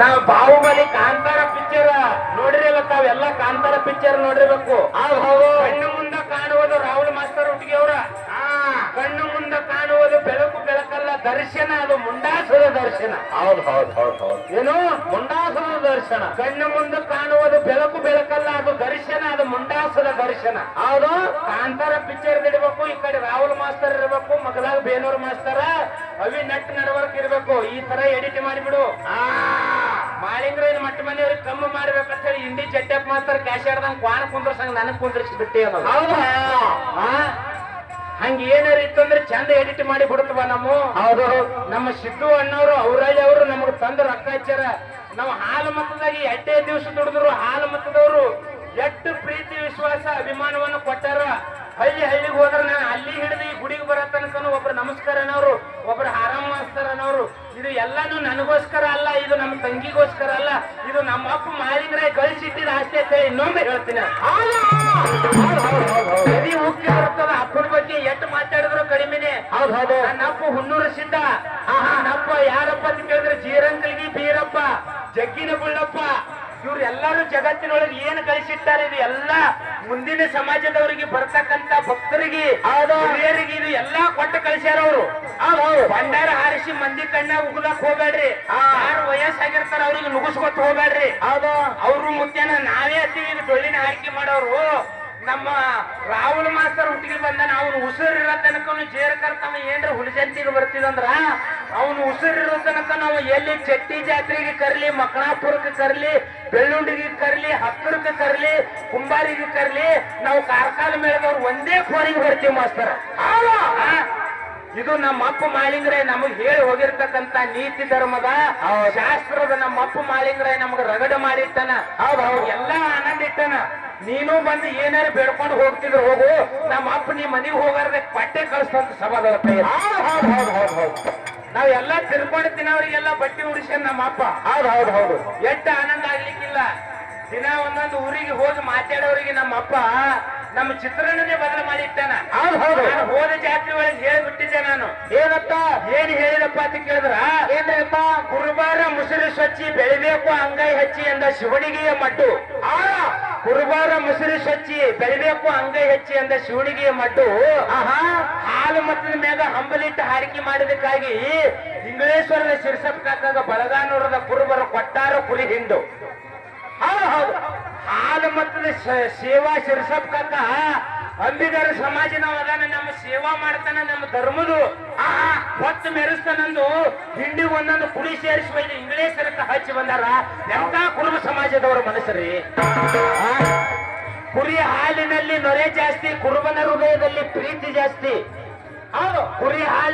ನಾವ್ ಬಾಹುಬಲಿ ಕಾಂತಾರ ಪಿಕ್ಚರ್ ನೋಡಿರಲ್ಲ ತಾವೆಲ್ಲ ಕಾಂತಾರ ಪಿಕ್ಚರ್ ನೋಡಿರ್ಬೇಕು. ಕಣ್ಣು ಮುಂದೆ ಕಾಣುವುದು ರಾಹುಲ್ ಮಾಸ್ತರ್ ಹುಟ್ಟಿಗೆ ಅವರ ಕಣ್ಣು ಮುಂದೆ ಕಾಣುವುದು ಬೆಳಕು ಬೆಳಕಲ್ಲ ದರ್ಶನ ಅದು ಮುಂಡಾಸದ ದರ್ಶನ. ಹೌದು ಹೌದು ಹೌದು ಹೌದು. ಏನು? ಮುಂಡಾಸದ ದರ್ಶನ. ಕಣ್ಣು ಮುಂದೆ ಕಾಣುವುದು ಬೆಳಕು ಬೆಳಕಲ್ಲ ಅದು ದರ್ಶನ ಅದು ಮುಂಡಾಸದ ದರ್ಶನ. ಹೌದು. ಕಾಂತಾರ ಪಿಕ್ಚರ್ ಇಡಬೇಕು ಈ ಕಡೆ ರಾಹುಲ್ ಮಾಸ್ತರ್ ಇರಬೇಕು ಮಗಲಾಗ ಬೇನೂರ್ ಮಾಸ್ತರ ಅವಿ ನಟ್ ನಡವರ್ಕ್ ಇರಬೇಕು ಈ ತರ ಎಡಿಟ್ ಮಾಡಿಬಿಡು. ಆ ಮಾಳಿಂಗ್ರ ಏನು ಮಟ್ಟ ಮನೆಯವ್ರಿಗೆ ಕಮ್ಮಿ ಮಾಡ್ಬೇಕಂತ ಹೇಳಿ ಇಂಡಿ ಜಟ್ಟೆಪ್ ಮಾಸ್ತರ್ ಕ್ಯಾಶ್ ಆಡ್ದಂಗ್ ಕ್ವಾಣ ಕುಂದ್ರಸಂಗ್ ನನಗ್ ಕುಂದ್ರಿಸಿ ಬಿಟ್ಟೆ ಹೌದಾ? ಹಂಗ ಏನಾರ ಇತ್ತಂದ್ರೆ ಚಂದ ಎಡಿಟ್ ಮಾಡಿ ಬಿಡುತ್ತವ ನಮ್ಮ? ಹೌದು ನಮ್ಮ ಸಿದ್ದು ಅಣ್ಣವರು ಅವ್ರಾಳಿ ಅವರು ನಮಗ್ ತಂದ ರೊಕ್ಕ ಹಚ್ಚಾರ ನಾವು ಹಾಲು ಮತದಾಗಿ ಎಡ್ಡೆ ದಿವಸ ದುಡಿದ್ರು ಹಾಲು ಮತದವರು ಎಷ್ಟು ಪ್ರೀತಿ ವಿಶ್ವಾಸ ಅಭಿಮಾನವನ್ನು ಕೊಟ್ಟಾರ. ಹಳ್ಳಿ ಹಳ್ಳಿಗೆ ಹೋದ್ರ ನಾನು ಅಲ್ಲಿ ಹಿಡಿದು ಈ ಗುಡಿಗೆ ಬರೋ ತನಕನು ಒಬ್ರು ನಮಸ್ಕಾರ ಅನ್ನೋರು ಒಬ್ರು ಆರಾಮ ಮಾಸ್ತರ್ ಅನ್ನೋರು ಇದು ಎಲ್ಲಾನು ನನಗೋಸ್ಕರ ಅಲ್ಲ ಇದು ನಮ್ಮ ತಂಗಿಗೋಸ್ಕರ ಅಲ್ಲ ಇದು ನಮ್ಮ ಅಪ್ಪ ಮಾಲಿಂಗ್ರೆ ಗಳಿಸಿಟ್ಟಿದ ಅಷ್ಟೇ ಅಂತ ಹೇಳಿ ಇನ್ನೊಮ್ಮೆ ಹೇಳ್ತೀನಿ. ನದಿ ಉಕ್ಕಿ ಬರ್ತದ ಅಪ್ಪನ ಬಗ್ಗೆ ಎಷ್ಟು ಮಾತಾಡಿದ್ರು ಕಡಿಮೆನೆ. ಹೌದು ಹೌದು. ನನ್ನ ಅಪ್ಪ ಹುಣ್ಣೂರು ಸಿದ್ಧ. ಅಪ್ಪ ಯಾರಪ್ಪ ಅಂತ ಕೇಳಿದ್ರೆ ಜೀರಂಕಲ್ಗಿ ಬೀರಪ್ಪ ಜಗ್ಗಿನ ಬುಳ್ಳಪ್ಪ. ಇವ್ರು ಎಲ್ಲರೂ ಜಗತ್ತಿನೊಳಗೆ ಏನ್ ಕಳಿಸಿಟ್ಟಾರೆ ಇದು ಎಲ್ಲ ಮುಂದಿನ ಸಮಾಜದವರಿಗೆ ಬರ್ತಕ್ಕಂತ ಭಕ್ತರಿಗೆ ಹಿರಿಯರಿಗೆ ಇದು ಎಲ್ಲಾ ಕೊಟ್ಟು ಕಳಿಸ್ಯಾರ ಅವರು ಭಂಡಾರ ಹಾರಿಸಿ ಮಂದಿ ಕಣ್ಣ ಉಗ್ಲಕ್ ಹೋಗ್ಬೇಡ್ರಿ. ವಯಸ್ಸಾಗಿರ್ತಾರ ಅವ್ರಿಗೆ ನುಗ್ಸ್ಕೊತ ಹೋಗ್ಬೇಡ್ರಿ. ಹೌದು. ಅವರು ಮುಖ್ಯನ ನಾವೇ ಇದು ಡೊಳ್ಳಿನ ಆಯ್ಕೆ ಮಾಡೋರು. ನಮ್ಮ ರಾಹುಲ್ ಮಾಸ್ತರ್ ಹುಟ್ಟಿಗೆ ಬಂದನ ಅವನು ಉಸಿರಿರೋ ತನಕ ಜೇರ್ ತಮ್ಮ ಏನ್ರ ಹುಲಿಜಂತಿಗೆ ಬರ್ತಿದಂದ್ರ? ಅವನು ಉಸಿರಿರೋ ತನಕ ನಾವು ಎಲ್ಲಿ ಚಟ್ಟಿ ಜಾತ್ರೆಗೆ ಕರ್ಲಿ ಮಕ್ಕಳಾಪುರಕ್ಕೆ ಕರ್ಲಿ ಬೆಳ್ಳುಂಡಿಗೆ ಕರ್ಲಿ ಹತ್ತರಕ್ಕೆ ಕರ್ಲಿ ಕುಂಬಾರಿಗೆ ಕರ್ಲಿ ನಾವು ಕಾರ್ಕಾಲ ಮೇಳದವ್ರು ಒಂದೇ ಫೋನಿಗೆ ಬರ್ತೀವಿ ಮಾಸ್ತರ್? ಇದು ನಮ್ಮ ಅಪ್ಪ ಮಾಳಿಂಗ್ರೆ ನಮಗ್ ಹೇಳಿ ಹೋಗಿರ್ತಕ್ಕಂತ ನೀತಿ ಧರ್ಮದ ಶಾಸ್ತ್ರದ ನಮ್ಮ ಅಪ್ಪ ಮಾಳಿಂಗ್ರೆ ನಮಗ ರಗಡ ಮಾಡಿಟ್ಟನ. ಎಲ್ಲಾ ಆನಂದ ಇಟ್ಟನ. ನೀನು ಬಂದು ಏನಾರು ಬೇಡ್ಕೊಂಡು ಹೋಗ್ತಿದ್ರು ಹೋಗು. ನಮ್ಮ ಅಪ್ಪ ನೀ ಮನೆಗೆ ಹೋಗಾರ್ದೆ ಪಟ್ಟೆ ಕಳಿಸ್ತಂತ ಹೌದು ನಾವ್ ಎಲ್ಲಾ ತಿರ್ಕೊಂಡು ಅವ್ರಿಗೆಲ್ಲ ಬಟ್ಟೆ ಉಡಿಸ್ಕೊಂಡ್ ನಮ್ಮ ಅಪ್ಪ. ಹೌದು ಹೌದು ಹೌದು. ಎಟ್ಟ ಆನಂದ ಆಗ್ಲಿಕ್ಕಿಲ್ಲ. ದಿನ ಒಂದೊಂದು ಊರಿಗೆ ಹೋಗಿ ಮಾತಾಡೋರಿಗೆ ನಮ್ಮ ಅಪ್ಪ ನಮ್ಮ ಚಿತ್ರಣನೇ ಬದಲ ಮಾಡಿಟ್ಟಾನ. ಹೌದು ಹೌದು. ಒಳಗೆ ಹೇಳಿಬಿಟ್ಟಿದ್ದೆ ನಾನು. ಏನಪ್ಪ? ಏನ್ ಹೇಳಿದಪ್ಪ ಅಂತ ಕೇಳಿದ್ರ? ಏನ್ರಿಪ್ಪ? ಕುರುಬಾರ ಮುಸುರಿ ಸ್ವಚ್ಛಿ ಬೆಳಿಬೇಕು ಅಂಗೈ ಹಚ್ಚಿ ಎಂದ ಶಿವಣಿಗೆಯ ಮಟ್ಟು ಆ ಕುರುಬಾರ ಮುಸುರಿ ಸ್ವಚ್ಛಿ ಬೆಳಿಬೇಕು ಅಂಗೈ ಹಚ್ಚಿ ಎಂದ ಶಿವಣಿಗೆಯ ಮಟ್ಟು ಆಹಾ. ಹಾಲು ಮತ್ತದ ಮ್ಯಾಗ ಹಂಬಲಿಟ್ಟು ಹಾರಿಕೆ ಮಾಡಿದಕ್ಕಾಗಿ ಇಂಗ್ಲೇಶ್ವರದ ಶಿರ್ಸಪ್ ಕಾಕಾಗ ಬಳಗಾನೂರದ ಕುರುಬರ ಕೊಟ್ಟಾರ ಕುರಿ ಹಿಂಡು. ಹೌದು ಹೌದು. ಹಾಲು ಮತ್ತದ ಸೇವಾ ಶಿರ್ಸಪ್ ಕಾಕ ಅಂಬಿಗರ ಸಮಾಜ ನಾವು ಅದಾನ ಸೇವಾ ಮಾಡ್ತಾನ ನಮ್ಮ ಧರ್ಮದು. ಆ ಹೊತ್ತು ಮೆರೆಸ್ತಾನಂದು. ಹಿಂಡಿ ಒಂದೊಂದು ಕುಡಿ ಸೇರಿಸಿ ಇಂಗ್ಲೇಸರಕ್ಕೆ ಹಚ್ಚಿ ಬಂದಾರ. ಎಂತ ಕುರುಬ ಸಮಾಜದವರ ಮನಸ್ಸರಿ? ಕುರಿ ಹಾಲಿನಲ್ಲಿ ನೊರೆ ಜಾಸ್ತಿ, ಕುರುಬನ ಹೃದಯದಲ್ಲಿ ಪ್ರೀತಿ ಜಾಸ್ತಿ. ಹೌದು. ಕುರಿ ಹಾಲು